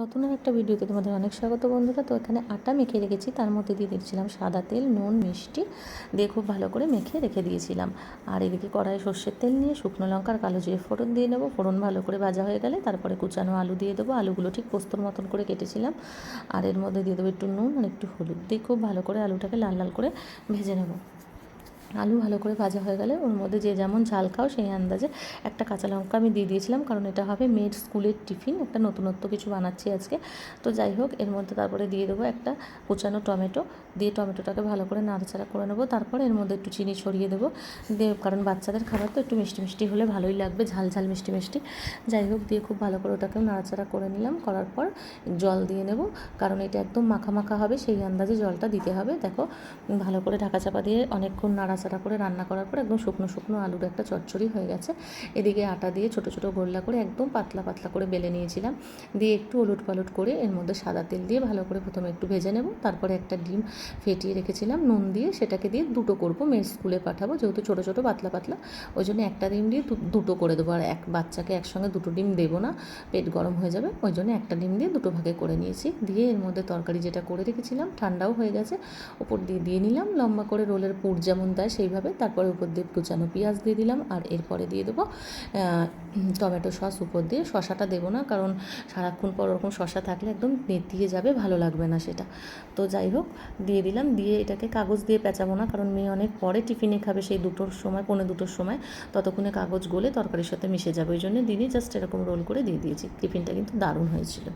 নতুন একটা ভিডিওতে তোমাদের অনেক স্বাগত বন্ধুরা। তো এখানে আটা মেখে রেখেছি, তার মধ্যে দিয়ে দিচ্ছিলাম সাদা তেল, নুন, মিষ্টি দিয়ে খুব ভালো করে মেখে রেখে দিয়েছিলাম। আর এদিকে কড়াই সর্ষের তেল নিয়ে শুকনো লঙ্কার কালো জিরে ফোড়ন দিয়ে নেব। ফোড়ন ভালো করে ভাজা হয়ে গেলে তারপরে কুচানো আলু দিয়ে দেবো। আলুগুলো ঠিক পোস্তর মতন করে কেটেছিলাম। আর এর মধ্যে দিয়ে দেবো একটু নুন আর একটু হলুদ দিয়ে খুব ভালো করে আলুটাকে লাল লাল করে ভেজে নেব। আলু ভালো করে ভাজা হয়ে গেলে ওর মধ্যে যে যেমন ঝাল খাও সেই আন্দাজে একটা কাঁচা লঙ্কা আমি দিয়ে দিয়েছিলাম, কারণ এটা হবে মেয়ের স্কুলের টিফিন, একটা নতুনত্ব কিছু বানাচ্ছি আজকে। তো যাই হোক, এর মধ্যে তারপরে দিয়ে দেবো একটা কুচানো টমেটো, দিয়ে টমেটোটাকে ভালো করে নাড়াচাড়া করে নেব। তারপরে এর মধ্যে একটু চিনি ছড়িয়ে দেবো। দিয়ে কারণ বাচ্চাদের খাবার তো একটু মিষ্টি মিষ্টি হলে ভালোই লাগবে, ঝাল ঝাল মিষ্টি মিষ্টি। যাই হোক, দিয়ে খুব ভালো করে ওটাকেও নাড়াচাড়া করে নিলাম, করার পর জল দিয়ে নেব, কারণ এটা একদম মাখা মাখা হবে, সেই আন্দাজে জলটা দিতে হবে। দেখো, ভালো করে ঢাকা চাপা দিয়ে অনেকক্ষণ নাড়াচাড়া করে রান্না করার পর একদম শুকনো শুকনো আলুর একটা চচ্চড়ি হয়ে গেছে। এদিকে আটা দিয়ে ছোটো ছোটো গোল্লা করে একদম পাতলা পাতলা করে বেলে নিয়েছিলাম। দিয়ে একটু ওলট পালট করে এর মধ্যে সাদা তেল দিয়ে ভালো করে প্রথমে একটু ভেজে নেব। তারপরে একটা ডিম ফেটিয়ে রেখেছিলাম, নুন দিয়ে সেটাকে দিয়ে দুটো করব, মেয়ের স্কুলে পাঠাবো যেহেতু ছোটো ছোটো পাতলা পাতলা। ওই জন্য একটা ডিম দিয়ে দুটো করে দেবো আর এক বাচ্চাকে একসঙ্গে দুটো ডিম দেবো না, পেট গরম হয়ে যাবে। ওই জন্য একটা ডিম দিয়ে দুটো ভাগে করে নিয়েছি। দিয়ে এর মধ্যে তরকারি যেটা করে রেখেছিলাম, ঠান্ডাও হয়ে গেছে, ওপর দিয়ে দিয়ে নিলাম। লম্বা করে রোলের পুর যেমন দেয় সেইভাবে তারপরে উপর দিয়ে কুচানো পেঁয়াজ দিয়ে দিলাম আর এরপরে দিয়ে দেবো টমেটো সস উপর দিয়ে। শশাটা দেবো না কারণ সারাক্ষণ পর ওরকম শশা থাকলে একদম নেতিয়ে যাবে, ভালো লাগবে না সেটা। তো যাই হোক, দিয়ে দিলাম। দিয়ে এটাকে কাগজ দিয়ে পেঁচাবো না কারণ মেয়ে অনেক পরে টিফিনে খাবে সেই দুটোর সময়, পৌনে দুটোর সময়। ততক্ষণে কাগজ গলে তরকারির সাথে মিশে যাবে, ওই জন্য দিনই জাস্ট এরকম রোল করে দিয়ে দিয়েছি। টিফিনটা কিন্তু দারুণ হয়েছিল।